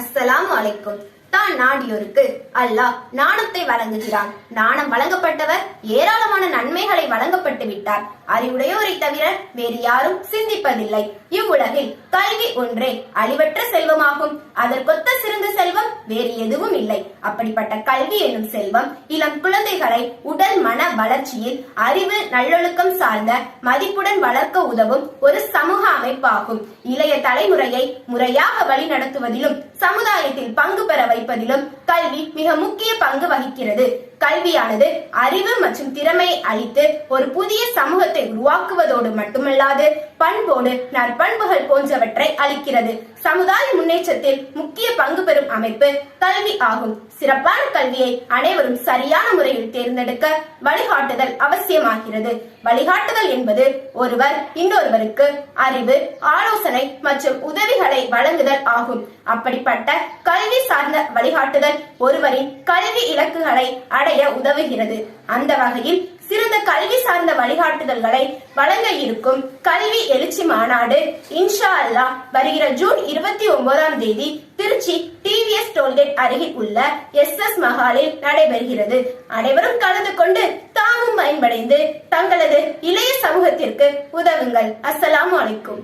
அஸ்ஸலாம் அலைக்கும். தான் நாடியோருக்கு அல்லாஹ் நாணத்தை வழங்குகிறான். நாணம் வழங்கப்பட்டவர் ஏராளமான நன்மைகளை வழங்கப்பட்டு விட்டார். அறிவுடையோரை தவிர வேறு யாரும் சிந்திப்பதில்லை. இவ்வுலகில் கல்வி ஒன்றே அழிவற்ற செல்வமாகும். அதற்கொத்த சிறந்த செல்வம் வேறு எதுவும் இல்லை. அப்படிப்பட்ட கல்வி என்னும் செல்வம் இளம் குழந்தைகளை உடல் மன வளர்ச்சியில் அறிவு நல்லொழுக்கம் சார்ந்த மதிப்புடன் வளர்க்க உதவும் ஒரு சமூக அமைப்பாகும். இளைய தலைமுறையை முறையாக வழிநடத்துவதிலும் சமுதாயத்தில் பங்கு பெற வைப்பதிலும் கல்வி மிக முக்கிய பங்கு வகிக்கிறது. கல்வியானது அறிவு மற்றும் திறமையை அளித்து ஒரு புதிய சமூகத்தை உருவாக்குவதோடு மட்டுமல்லாது பண்போடு நற்பண்புகள் போன்றவற்றை அளிக்கிறது. சமுதாய முன்னேற்றத்தில் முக்கிய பங்கு பெறும் அமைப்பு கல்வி ஆகும். சிறப்பான கல்வியை அனைவரும் சரியான முறையில் தேர்ந்தெடுக்க வழிகாட்டுதல் அவசியமாகிறது. வழிகாட்டுதல் என்பது ஒருவர் இன்னொருவருக்கு அறிவு ஆலோசனை மற்றும் உதவிகளை வழங்குதல் ஆகும். அப்படிப்பட்ட கல்வி சார்ந்த வழிகாட்டுதல் ஒருவரின் கல்வி இலக்குகளை அடைய உதவுகிறது. அந்த வகையில் சிறந்த கல்வி சார்ந்த வழிகாட்டுதல்களை வழங்க இருக்கும் கல்வி எழுச்சி மாநாடு இன்ஷா அல்லாஹ் வருகிற ஜூன் இருபத்தி ஒன்பதாம் தேதி திருச்சி டிவிஎஸ் டோல்கேட் அருகில் உள்ள எஸ் எஸ் மஹாலில் நடைபெறுகிறது. அனைவரும் கலந்து கொண்டு தாமும் பயன்படைந்து தங்களது இளைய சமூகத்திற்கு உதவுங்கள். அஸ்ஸலாம் வலைக்கும்